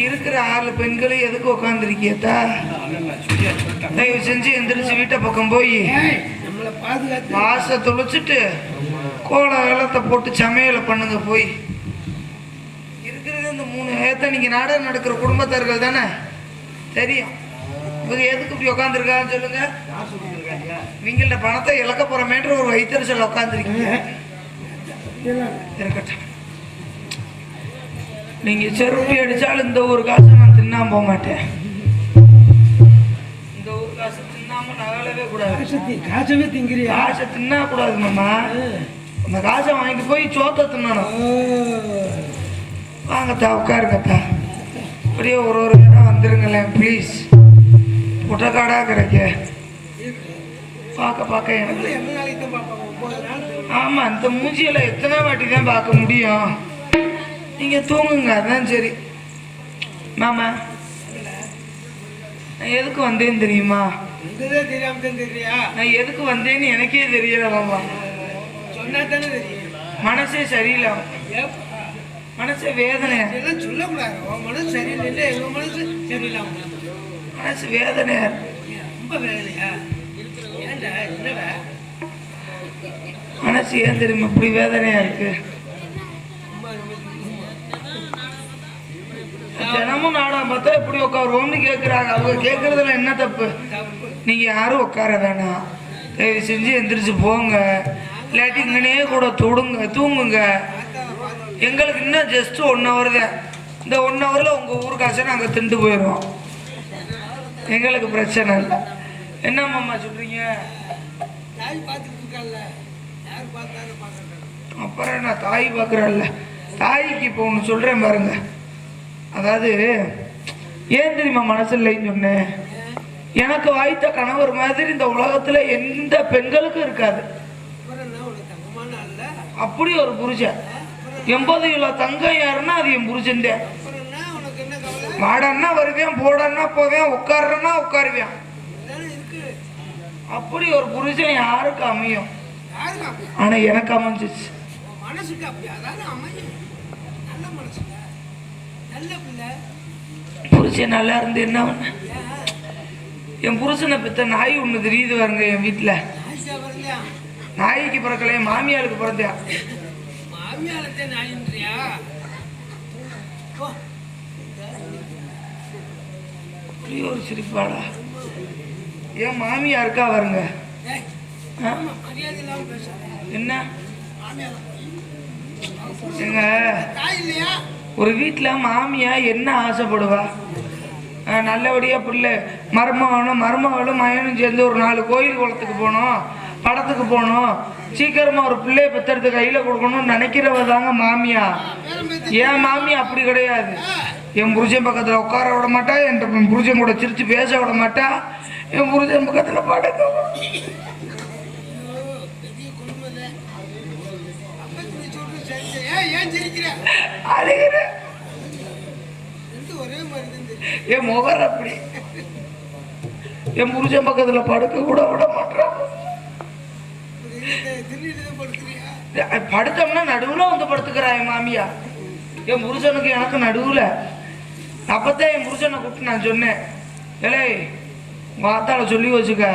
இருக்கிற ஆறு பெண்களும் எதுக்கு உட்காந்துருக்கியத்தா தயவு செஞ்சு எந்திரிச்சு வீட்டை பக்கம் போய். நம்மளை பாதுகாத்து வாச தொலைச்சிட்டு கோல வெள்ளத்தை போட்டு சமையலை பண்ணுங்க போய். இருக்கிறது இந்த மூணு ஏத்த நீங்க நாடகம் நடக்கிற குடும்பத்தார்கள் தானே? தெரியும். இவங்க எதுக்கு இப்படி உட்காந்துருக்கான்னு சொல்லுங்க? இவங்கள்ட்ட பணத்தை இழக்க போறமேன்ற ஒரு வைத்தறிச்சல் உட்காந்துருக்கீங்க இருக்கட்டும். நீங்க செருப்பி அடிச்சாலும் இந்த ஒரு காசை நான் தின்னாம போக மாட்டேன். இந்த ஒரு காசு தின்னாம நகலவே கூடாது. காசவே திங்கிறியா? காசை தின்னா கூடாது மாமா. அந்த காசை வாங்கிட்டு போய் சோத்தை தின்னணும். வாங்கத்தா உட்காருங்கத்தா. அப்படியே ஒரு ஒரு நேரம் வந்துருங்களேன் ப்ளீஸ் புட்டக்காடாக கிடைக்க. பார்க்க பார்க்க எனக்கு. ஆமாம் இந்த மூஞ்சியில் எத்தனை வாட்டி தான் பார்க்க முடியும்? நீங்கள் தூங்குங்க அதான் சரி. மாமா நான் எதுக்கு வந்தேன்னு தெரியுமா? நான் எதுக்கு வந்தேன்னு எனக்கே தெரியல மாமா. சொன்னா தானே தெரியும். மனசே சரியில்லை. மனசே வேதனை. சொல்லக்கூடாது. மனசு சரியில்லை மனசு சரியில்லாம மனசு வேதனையா. ரொம்ப என்னடா மனசு ஏன் தெரியுமா? இப்படி வேதனையா இருக்கு? தினமும் நாடகம் பார்த்தா இப்படி உட்காருவோம்னு கேட்குறாங்க அவங்க கேட்குறதுல என்ன தப்பு? நீங்கள் நீங்க யாரும் உட்கார வேணாம். தயவு செஞ்சு எந்திரிச்சு போங்க. இல்லாட்டி இங்கனே கூட தொடுங்க தூங்குங்க. எங்களுக்கு இன்னும் ஜஸ்ட் ஒன் ஹவர் தான். இந்த ஒன் ஹவரில் உங்கள் ஊருக்காச்சும் நாங்கள் திண்டு போயிடுவோம் எங்களுக்கு பிரச்சனை இல்லை. என்ன மாமா சொல்கிறீங்க தாய் பார்த்துட்டு இருக்கால யார் பார்க்கறாங்க அப்புறம் என்ன தாய் பார்க்குறல்ல தாய்க்கு இப்போ ஒன்று சொல்கிறேன் பாருங்க. அதாவது ஏன் தெரியுமா மனசு இல்லைன்னு சொன்னேன் எனக்கு வாய்த்த கணவர் மாதிரி இந்த உலகத்தில் எந்த பெண்களுக்கும் இருக்காது. அப்படி ஒரு புருஷன். எண்பது கிலோ தங்கம் யாருன்னா அது என் புருஷன் வாடன்னா வருவேன் போடன்னா போவேன் உட்காருன்னா உட்காருவேன். அப்படி ஒரு புருஷன் யாருக்கு அமையும்? ஆனால் எனக்கு அமைஞ்சிச்சு. மனசுக்கு அப்படி அதான அமையும். நல்ல மனசுல நல்ல பிள்ளை. புருஷன் நல்லா இருந்து என்ன பண்ண? என் புருஷனை பெத்த நாய் ஒன்று தெரியுது பாருங்க என் வீட்டில் பிறந்தியா நாய்க்கு பிறக்கல என் மாமியாருக்கு பிறந்தேன் மாமியாரத்தை நாயின்றியா? ஒரு சிரிப்பாடா என் மாமியா இருக்கா பேசாத. என்ன? எங்க ஒரு வீட்டில் மாமியா என்ன ஆசைப்படுவா? ஆ, நல்லபடியா பிள்ளை மருமகனும் மருமகளும் மகனும் சேர்ந்து ஒரு நாலு கோயில் குளத்துக்கு போகணும் படத்துக்கு போகணும். சீக்கிரமா ஒரு பிள்ளைய பெத்தெடுத்து கையில் கொடுக்கணும்னு நினைக்கிறவ தாங்க மாமியா. என் மாமி அப்படி கிடையாது? என் புருஷன் பக்கத்தில் உட்கார விட மாட்டா என் புருஷன் கூட சிரிச்சு பேச விட மாட்டா. என் புருஷன் பக்கத்தில் படுக்க. சொல்றது ஏன் ஒரே மாதிரி என் முகர் அப்படி. என் புருஷன் பக்கத்தில் படுக்க கூட விட மாட்டான். ஒரு இருபது படுத்தோம்னா நடுவில் வந்து படுத்துக்கிறா என் மாமியா. என் புருஷனுக்கு எனக்கு நடுவில். அப்பத்தான் என் புருஷனை கூப்பிட்டு நான் சொன்னேன். ஏலே ஆத்தால சொல்லி வச்சுக்க.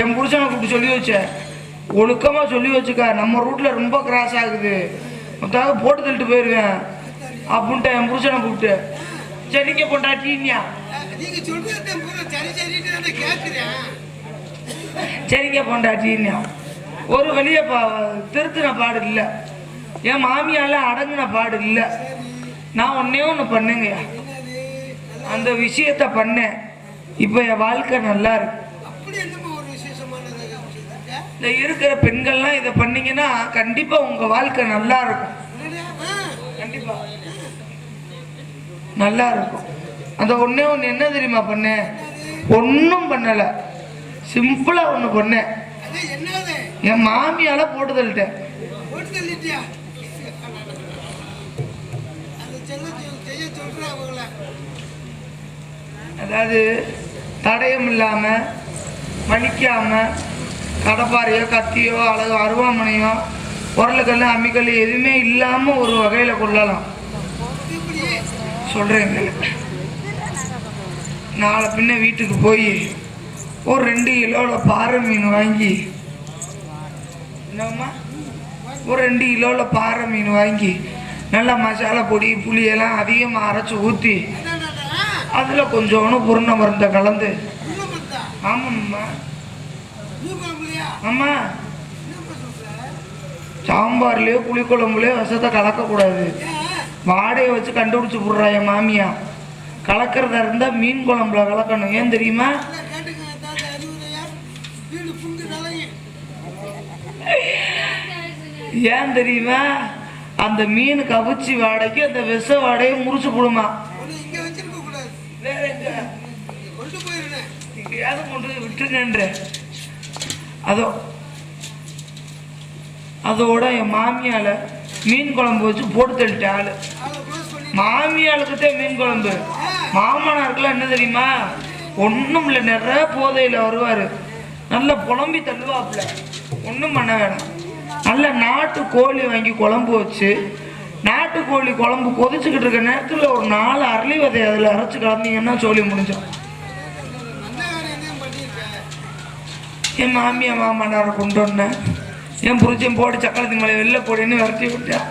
என் புருஷனை கூப்பிட்டு சொல்லி வச்சேன் ஒழுக்கமாக சொல்லி வச்சுக்க. நம்ம ரூட்டில் ரொம்ப கிராஸ் ஆகுது. மொத்தாக போட்டு தள்ளிட்டு போயிடுவேன் அப்படின்ட்டு என் புருஷனை கூப்பிட்டு. சரிங்க பொண்டாட்டின்யா சரிங்க பொண்டாட்டின்யா ஒரு வெளியே பா திருத்தின பாடு இல்லை. என் மாமியால அடங்கின பாடு இல்லை. நான் ஒன்னே ஒன்று பண்ணேங்கய்யா. அந்த விஷயத்த பண்ணேன். இப்போ என் வாழ்க்கை நல்லா இருக்கு. இந்த இருக்கிற பெண்கள்லாம் இதை பண்ணீங்கன்னா கண்டிப்பாக உங்கள் வாழ்க்கை நல்லா இருக்கும். கண்டிப்பா. நல்லா இருக்கும். அந்த ஒண்ணே ஒன்று என்ன தெரியுமா பண்ணேன் ஒன்றும் பண்ணலை. சிம்பிளாக ஒன்று பண்ணேன் என் மாமியால போட்டு தள்ளிட்டேன். அதாவது தடயம் இல்லாமல் வலிக்காமல் கடப்பாறையோ கத்தியோ அல்லது அருவாமனையோ உரலுக்கல் அம்மிக்கல் எதுவுமே இல்லாமல் ஒரு வகையில் கொள்ளலாம். இப்படி சொல்கிறேங்க நாளை பின்ன வீட்டுக்கு போய் ஒரு ரெண்டு கிலோவில் பாறை மீன் வாங்கி என்னம்மா? ஒரு ரெண்டு கிலோவில் பாறை மீன் வாங்கி நல்லா மசாலா பொடி புளியெல்லாம் அதிகமாக அரைச்சி ஊற்றி அதில் கொஞ்சோண்டு புருண மருந்தை கலந்து. ஆமாம்மா. அம்மா சாம்பார்லேயோ புளிக்குழம்புலையோ விஷத்தை கலக்கக்கூடாது. வாடையை வச்சு கண்டுபிடிச்சி என் மாமியா. கலக்கிறதா இருந்தால் மீன் குழம்புல கலக்கணும். ஏன் தெரியுமா? ஏன் தெரியுமா? அந்த மீன் கவிச்சி வாடைக்கு அந்த விஷ வாடையை முறிச்சு போடுமா. எப்படியாவது கொண்டு போய் விட்டுருங்கன்ற அதோ அதோட என் மாமியால மீன் குழம்பு வச்சு போட்டு தள்ளிட்ட ஆளு. அதை மாமியாளுக்குத்தான் மீன் குழம்பு. மாமனாருக்குலாம் என்ன தெரியுமா? ஒன்றும் இல்லை நிறைய போதையில் வருவார். நல்லா புலம்பி தள்ளுவாப்புல. ஒன்றும் பண்ண வேணாம். நல்ல நாட்டு கோழி வாங்கி குழம்பு வச்சு நாட்டு கோழி குழம்பு கொதிச்சுக்கிட்டு இருக்க நேரத்தில் ஒரு நாலு அரளி விதை அதில் அரைச்சி கலந்தீங்கன்னா சோழி முடிஞ்சோம் என் மாமியா மாமனாரை கொண்டு வந்தேன் என் புரிச்சன் போட்டு சக்கரத்து மலை வெளில போடின்னு விரட்டி விட்டேன்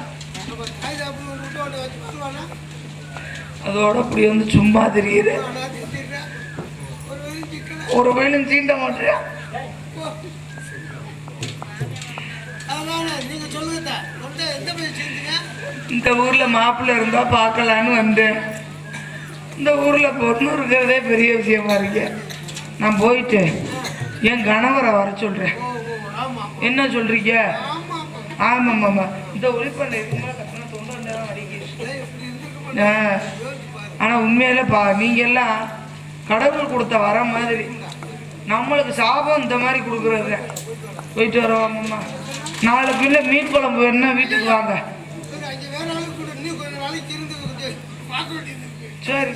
அதோட அப்படி வந்து சும்மா தெரியுது. ஒரு வயலும் தீண்ட மாட்டேன் இந்த ஊரில் மாப்பிள்ளை இருந்தால் பார்க்கலான்னு வந்தேன். இந்த ஊரில் பொண்ணு இருக்கிறதே பெரிய விஷயமா இருக்கேன் நான் போயிட்டேன் என் கணவரை வர சொல்கிறேன் என்ன சொல்கிறீங்க ஆமாம் ஆமாம் இந்த பாரு. ஆனால் உண்மையில பா நீங்கள் எல்லாம் கடவுள் கொடுத்த வர மாதிரி. நம்மளுக்கு சாபம் இந்த மாதிரி கொடுக்குறது. போயிட்டு வரோம்மா நாலு பிள்ளை மீன் குழம்பு வேணுன்னா வீட்டுக்கு வாங்க. சரி,